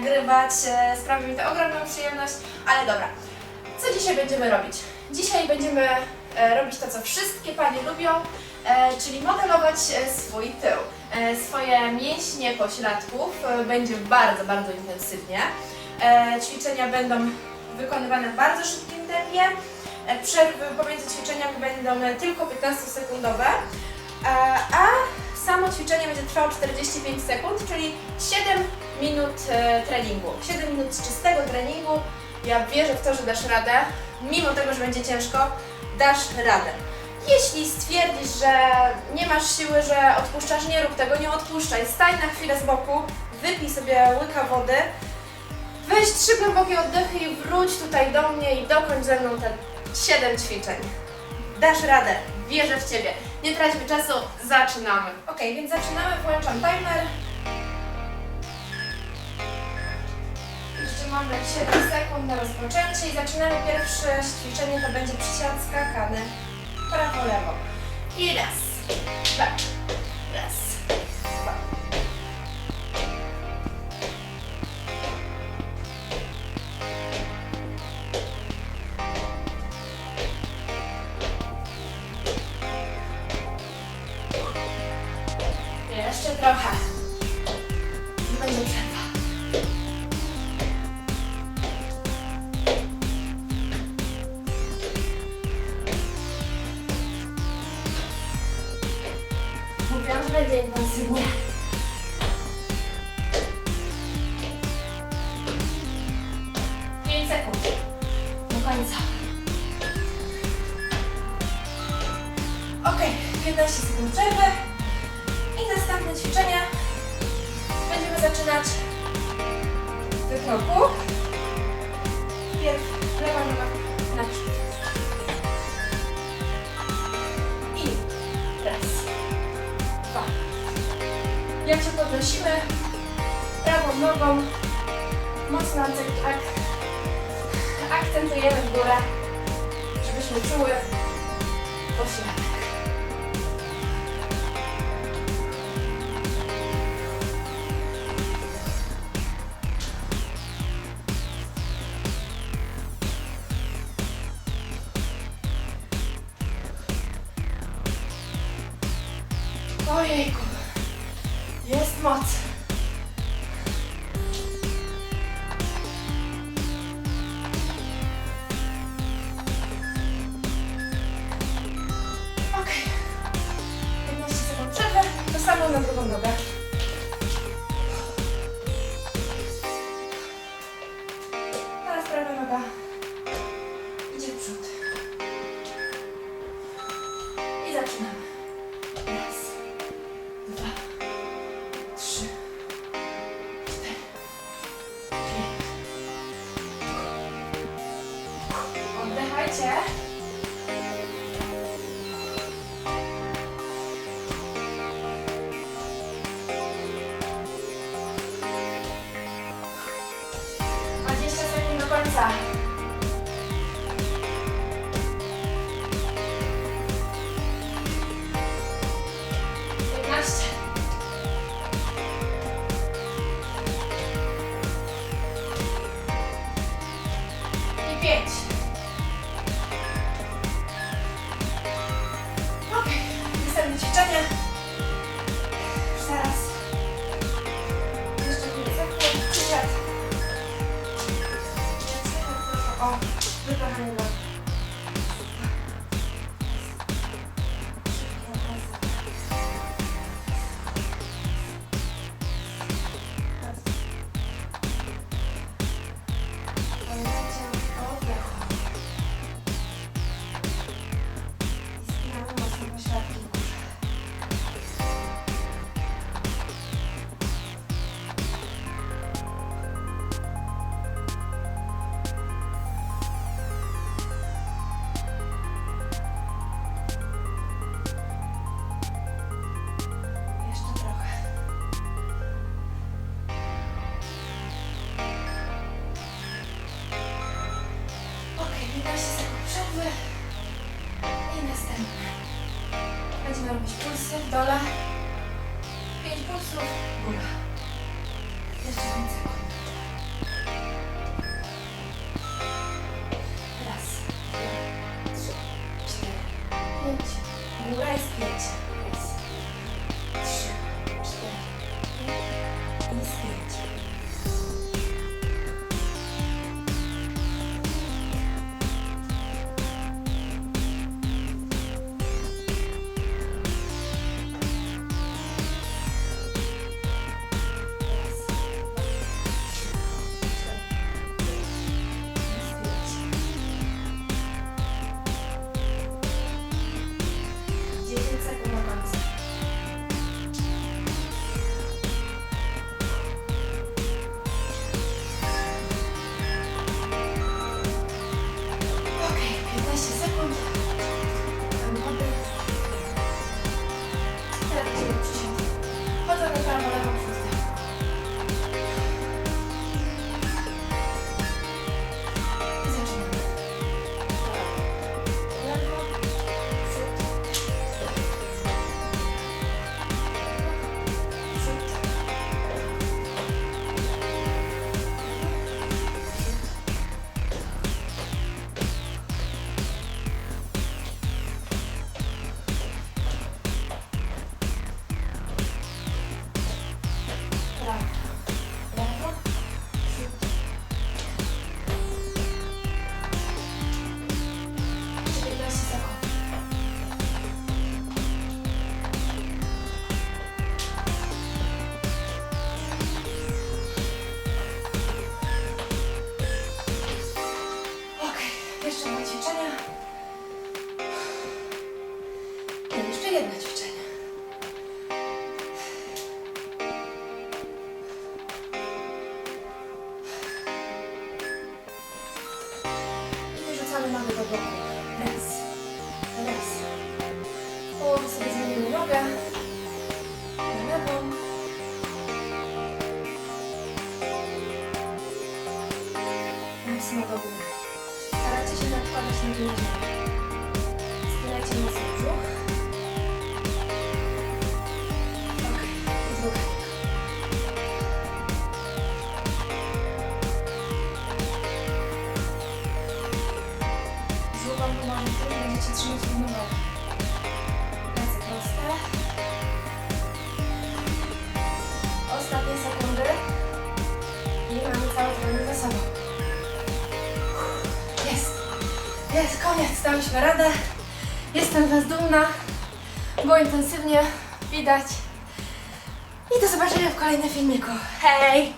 nagrywać, e, sprawia mi to ogromną przyjemność, ale dobra. Co dzisiaj będziemy robić? Dzisiaj będziemy e, robić to, co wszystkie Panie lubią, e, czyli modelować swój tył. Swoje mięśnie pośladków będzie bardzo, bardzo intensywnie. Ćwiczenia będą wykonywane w bardzo szybkim tempie. Przerwy pomiędzy ćwiczeniami będą tylko 15-sekundowe, e, a samo ćwiczenie będzie trwało 45 sekund, czyli 7 minut e, treningu. 7 minut czystego treningu. Ja wierzę w to, że dasz radę. Mimo tego, że będzie ciężko, dasz radę. Jeśli stwierdzisz, że nie masz siły, że odpuszczasz, nie rób tego, nie odpuszczaj. Stań na chwilę z boku, wypij sobie łyka wody, weź trzy głębokie oddechy i wróć tutaj do mnie i dokończ ze mną te 7 ćwiczeń. Dasz radę, wierzę w Ciebie. Nie traćmy czasu, zaczynamy. Ok, więc zaczynamy, włączam timer. Jeszcze mamy 7 sekund na rozpoczęcie i zaczynamy pierwsze ćwiczenie, to będzie przysiad skakany. Prawo, lewo. I raz, dwa, raz, Będzie intensywnie. Pięć sekund. Do końca. Ok, 15 sekund przerwy. I następne ćwiczenie będziemy zaczynać w kroku. Pierw lewa noga podnosimy prawą nogą, mocno ak- ak- akcentujemy w górę, żebyśmy czuły posiadek. Ojejku, moc. Ok. 15 sekund przerwy, to samo na drugą nogę. Teraz prawa noga idzie w przód. I zaczynamy. Marcel dans la... Et je pense au... Voilà. Do góry. Starajcie się nakładać nogi na ziemię. Spinajcie mocno brzuch. I druga. Tym, że będziecie trzymać równowagę. Ręce proste. Ostatnie sekundy. I mamy cały trening za sobą. Jest, koniec. Dałyśmy radę. Jestem Was dumna. Było intensywnie. Widać. I do zobaczenia w kolejnym filmiku. Hej!